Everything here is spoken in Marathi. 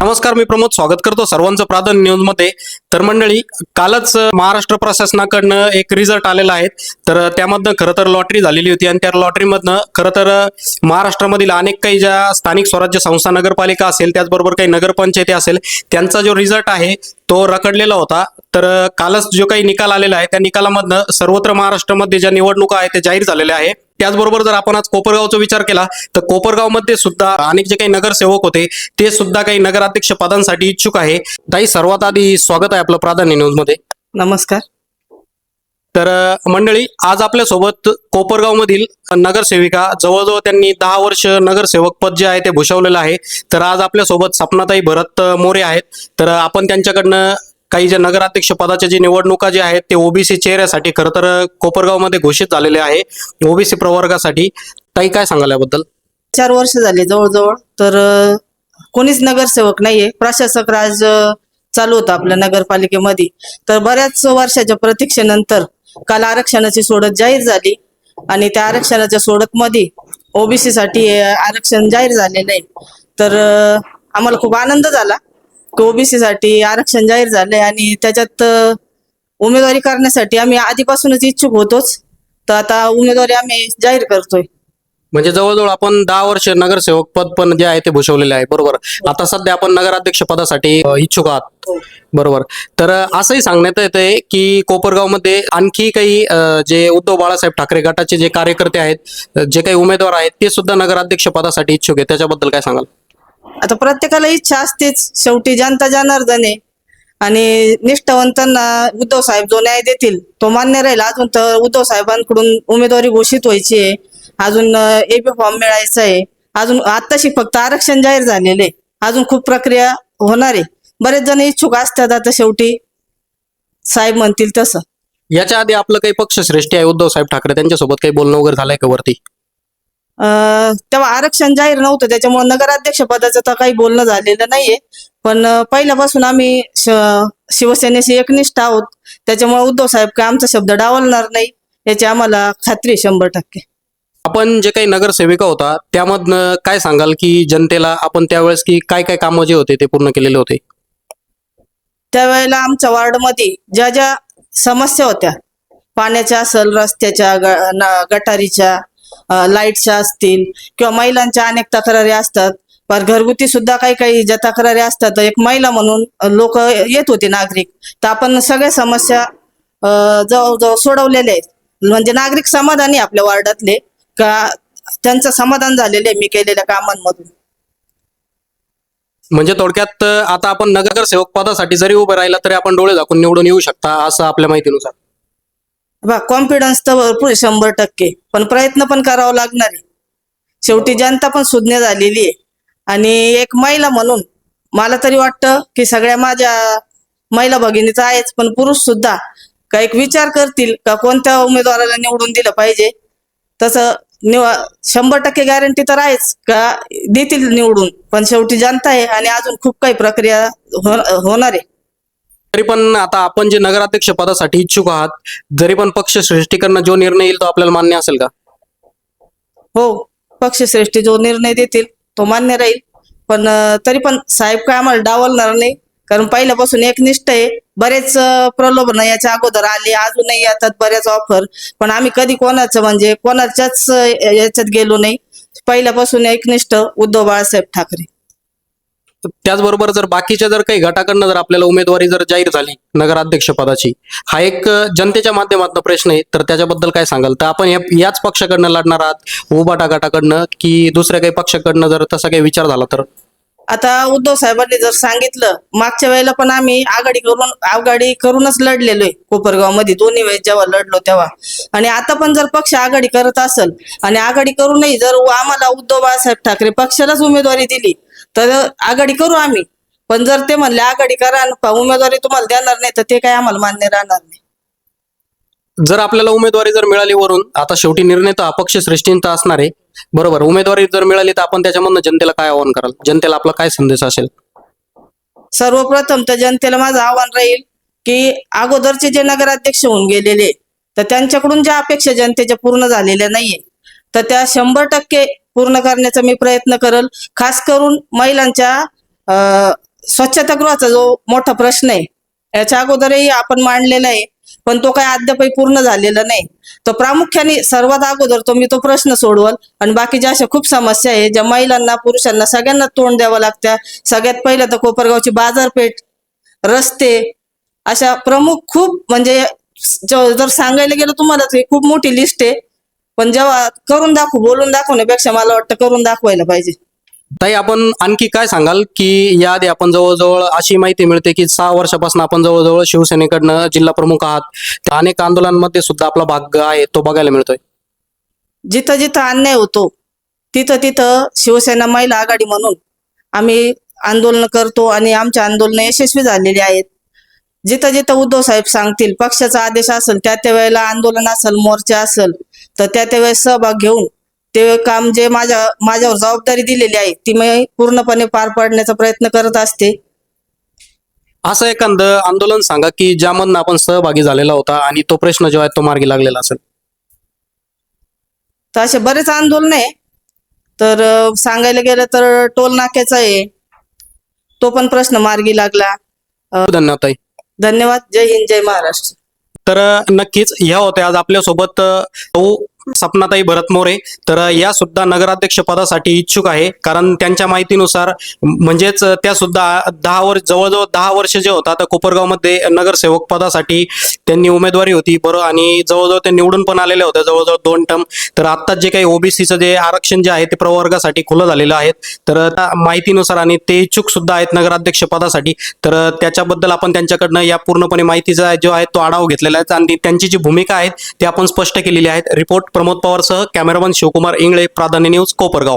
नमस्कार मी प्रमोद स्वागत करतो सर्वांचं प्राधान्य न्यूजमध्ये. तर मंडळी कालच महाराष्ट्र प्रशासनाकडनं एक रिझल्ट आलेला आहे. तर त्यामधनं खरं तर लॉटरी झालेली होती आणि त्या लॉटरीमधनं खरं तर महाराष्ट्रामधील अनेक काही ज्या स्थानिक स्वराज्य संस्था नगरपालिका असेल त्याचबरोबर काही नगरपंचायती असेल त्यांचा जो रिझल्ट आहे तो रखडलेला होता. तर कालच जो काही निकाल आलेला आहे त्या निकालामधनं सर्वत्र महाराष्ट्रामध्ये ज्या निवडणुका आहेत त्या जाहीर झालेल्या आहे. त्याचबरोबर जर आपण आज कोपरगावचा विचार केला तर कोपरगावमध्ये सुद्धा अनेक जे काही नगरसेवक होते ते सुद्धा काही नगराध्यक्ष पदांसाठी इच्छुक आहे. ताई सर्वात आधी स्वागत आहे आपलं प्राधान्य न्यूजमध्ये नमस्कार. तर मंडळी आज आपल्यासोबत कोपरगाव मधील नगरसेविका जवळजवळ त्यांनी दहा वर्ष नगरसेवक पद जे आहे ते भूषवलेलं आहे. तर आज आपल्यासोबत सपनाताई भरत मोरे आहेत. तर आपण त्यांच्याकडनं काही जे नगराध्यक्ष पदाच्या जी निवडणुका जे आहेत ते ओबीसी चेहऱ्यासाठी खरं तर कोपरगावमध्ये घोषित झालेले आहे. ओबीसी प्रवर्गासाठी. ताई काय सांगाल याबद्दल? चार वर्ष झाले जवळजवळ. तर कोणीच नगरसेवक नाहीये. प्रशासक राज चालू होतं आपल्या नगरपालिकेमध्ये. तर बऱ्याच वर्षाच्या प्रतीक्षेनंतर काल आरक्षणाची सोडत जाहीर झाली आणि त्या आरक्षणाच्या सोडत मध्ये ओबीसी साठी आरक्षण जाहीर झालेलं आहे. तर आम्हाला खूप आनंद झाला. ओबीसी साठी आरक्षण जाहीर झालंय आणि त्याच्यात उमेदवारी करण्यासाठी आम्ही आधीपासूनच इच्छुक होतोच. तर आता उमेदवारी आम्ही जाहीर करतोय. म्हणजे जवळजवळ आपण दहा वर्ष नगरसेवक पद पण जे आहे ते भूषवलेले आहे. बरोबर. आता सध्या आपण नगराध्यक्ष पदासाठी इच्छुक आहात. बरोबर. तर असंही सांगण्यात येतंय की कोपरगावमध्ये आणखी काही जे उद्धव बाळासाहेब ठाकरे गटाचे जे कार्यकर्ते आहेत जे काही उमेदवार आहेत ते सुद्धा नगराध्यक्ष पदासाठी इच्छुक आहेत. त्याच्याबद्दल काय सांगाल? आता प्रत्येकाला इच्छा असतेच. शेवटी जनता जनार्दन आहे आणि निष्ठावंतांना उद्धव साहेब जो न्याय देतील तो मान्य राहील. अजून तर उद्धव साहेबांकडून उमेदवारी घोषित व्हायची आहे. अजून एबी फॉर्म मिळायचा आहे. अजून आत्ताशी फक्त आरक्षण जाहीर झालेले आहे. अजून खूप प्रक्रिया होणार आहे. बरेच जण इच्छुक असतात आता शेवटी. साहेब म्हणतील तसं. याच्या आधी आपलं काही पक्षश्रेष्ठी आहे उद्धव साहेब ठाकरे. त्यांच्यासोबत काही बोलणं वगैरे झालंय का वरती? तेव्हा आरक्षण जाहीर नव्हतं त्याच्यामुळे नगराध्यक्ष पदाचं तर काही बोलणं झालेलं नाहीये. पण पहिल्यापासून आम्ही शिवसेनेशी एकनिष्ठ आहोत. त्याच्यामुळे उद्धव साहेब काय आमचा शब्द डावलणार नाही याची आम्हाला खात्री शंभर टक्के. आपण जे काही नगरसेविका होता त्यामधनं काय सांगाल की जनतेला आपण त्यावेळेस की काय काय कामं जे होते ते पूर्ण केलेले होते? त्यावेळेला आमच्या वार्डमध्ये ज्या ज्या समस्या होत्या पाण्याच्या असेल रस्त्याच्या गटारीच्या लाईटच्या असतील किंवा महिलांच्या अनेक तक्रारी असतात. पर घरगुती सुद्धा काही काही ज्या तक्रारी असतात एक महिला म्हणून लोक येत होते नागरिक. तर आपण सगळ्या समस्या जवळजवळ सोडवलेल्या आहेत. म्हणजे नागरिक समाधानी आपल्या वार्डातले का त्यांचं समाधान झालेले मी केलेल्या कामांमधून. म्हणजे थोडक्यात आता आपण नगरसेवक पदासाठी जरी उभं राहिला तरी आपण डोळे झाकून निवडून येऊ शकता असं आपल्या माहितीनुसार. बा कॉन्फिडन्स तर भरपूर शंभर टक्के. पण प्रयत्न पण करावा लागणार आहे. शेवटी जनता पण सुज्ञ झालेली आहे. आणि एक महिला म्हणून मला तरी वाटतं की सगळ्या माझ्या महिला भगिनीचा आहेच पण पुरुष सुद्धा का एक विचार करतील का कोणत्या उमेदवाराला निवडून दिलं पाहिजे? तसं निव शंभर टक्के गॅरंटी तर आहेच का देतील निवडून पण शेवटी जनता आहे आणि अजून खूप काही प्रक्रिया हो- होणार आहे. तरी पण आता आपण जे नगराध्यक्ष पदासाठी इच्छुक आहात जरी पण पक्ष श्रेष्ठीकरण जो निर्णय येईल तो आपल्याला मान्य असेल का? हो पक्षश्रेष्ठी जो निर्णय देतील तो मान्य राहील. पण तरी पण साहेब काय आम्हाला डावलणार नाही. कारण पहिल्यापासून एकनिष्ठ आहे. बरेच प्रलोभन याच्या अगोदर आले अजूनही येतात बऱ्याच ऑफर पण आम्ही कधी कोणाचं म्हणजे कोणाच्याच याच्यात गेलो नाही. पहिल्यापासून एकनिष्ठ उद्धव बाळासाहेब ठाकरे. त्याचबरोबर जर बाकीच्या जर काही गटाकडनं जर आपल्याला उमेदवारी जर जाहीर झाली नगराध्यक्ष पदाची हा एक जनतेच्या माध्यमातून प्रश्न आहे. तर त्याच्याबद्दल काय सांगाल? तर आपण याच पक्षाकडनं लढणार आहात उबाटा गटाकडनं की दुसऱ्या काही पक्षाकडनं जर तसा काही विचार झाला तर? आता उद्धव साहेबांनी जर सांगितलं मागच्या वेळेला पण आम्ही आघाडी करून आघाडी करूनच लढलेलो आहे कोपरगावमध्ये दोन्ही वेळेस जेव्हा लढलो तेव्हा. आणि आता पण जर पक्ष आघाडी करत असेल आणि आघाडी करूनही जर आम्हाला उद्धव बाळासाहेब ठाकरे पक्षालाच उमेदवारी दिली तर आघाडी करू आम्ही. पण जर ते म्हणले आघाडी करा उमेदवारी तुम्हाला देणार नाही तर ते काय आम्हाला मान्य राहणार नाही. जर आपल्याला उमेदवारी जर मिळाली वरून आता शेवटी निर्णय तर अपक्ष श्रेष्ठींचा असणार आहे. बरोबर उमेदवारी जर मिळाली तर आपण त्याच्यामधनं जनतेला काय आवाहन कराल? जनतेला आपला काय संदेश असेल? सर्वप्रथम तर जनतेला माझं आव्हान राहील की अगोदरचे जे नगराध्यक्ष होऊन गेलेले तर त्यांच्याकडून ज्या अपेक्षा जनतेच्या पूर्ण झालेल्या नाहीये तर त्या शंभर टक्के पूर्ण करण्याचा मी प्रयत्न करल. खास करून महिलांच्या स्वच्छतागृहाचा जो मोठा प्रश्न आहे याच्या अगोदरही आपण मांडलेला आहे पण तो काही अद्यापही पूर्ण झालेला नाही. तर प्रामुख्याने सर्वात अगोदर तो मी तो प्रश्न सोडवल. आणि बाकीच्या अशा खूप समस्या आहे ज्या महिलांना पुरुषांना सगळ्यांना तोंड द्यावं लागत्या. सगळ्यात पहिलं तर कोपरगावची बाजारपेठ रस्ते अशा प्रमुख खूप म्हणजे ज- जर सांगायला गेलं तुम्हाला ही खूप मोठी लिस्ट आहे. पण जेव्हा करून दाखवू बोलून दाखवण्यापेक्षा मला वाटतं करून दाखवायला पाहिजे. ताई आपण आणखी काय सांगाल की याआधी आपण जवळजवळ अशी माहिती मिळते की सहा वर्षापासून आपण जवळजवळ शिवसेनेकडनं जिल्हा प्रमुख आहात. त्या अनेक आंदोलनांमध्ये सुद्धा आपला भाग आहे तो बघायला मिळतोय. जिथं जिथं अन्याय होतो तिथं तिथं शिवसेना महिला आघाडी म्हणून आम्ही आंदोलन करतो आणि आमचे आंदोलन यशस्वी झालेली आहेत. जिथं जिथं उद्धव साहेब सांगतील पक्षाचा आदेश असेल त्या त्या वेळेला आंदोलन असेल मोर्चा असेल तर त्या त्या वेळेस सहभाग घेऊन ते काम जे माझ्या माझ्यावर जबाबदारी दिलेली आहे ती मी पूर्णपणे पार पाडण्याचा प्रयत्न करत असते. असं एखादं आंदोलन सांगा की ज्यामधनं आपण सहभागी झालेला होता आणि तो प्रश्न जो आहे तो मार्गी लागलेला असेल. तर असे बरेच आंदोलन आहे. तर अं, सांगायला गेलं तर टोल नाक्याचा आहे. तो पण प्रश्न मार्गी लागला. धन्यवाद ताई. धन्यवाद. जय हिंद जय महाराष्ट्र. तर नक्कीच ह्या होत्या. आज आपल्यासोबत सपनाताई भरत मोरे तर या सुद्धा नगराध्यक्ष पदासाठी इच्छुक आहे. कारण त्यांच्या माहितीनुसार म्हणजेच त्या सुद्धा दहा वर्ष जवळजवळ दहा वर्ष जे होता तर कोपरगावमध्ये नगरसेवक पदासाठी त्यांनी उमेदवारी होती बरं आणि जवळजवळ ते निवडून पण आलेले होते जवळजवळ दोन टर्म. तर आत्ताच जे काही ओबीसीचं जे आरक्षण जे आहे ते प्रवर्गासाठी खुलं झालेलं आहे तर त्या माहितीनुसार आणि ते इच्छुक सुद्धा आहेत नगराध्यक्ष पदासाठी. तर त्याच्याबद्दल आपण त्यांच्याकडनं या पूर्णपणे माहितीचा जो आहे तो आढावा घेतलेला आहे. आणि त्यांची जी भूमिका आहे ती आपण स्पष्ट केलेली आहे रिपोर्ट प्रमोद पवारसह कॅमेरामन शिवकुमार इंगळे प्राधान्य न्यूज कोपरगाव.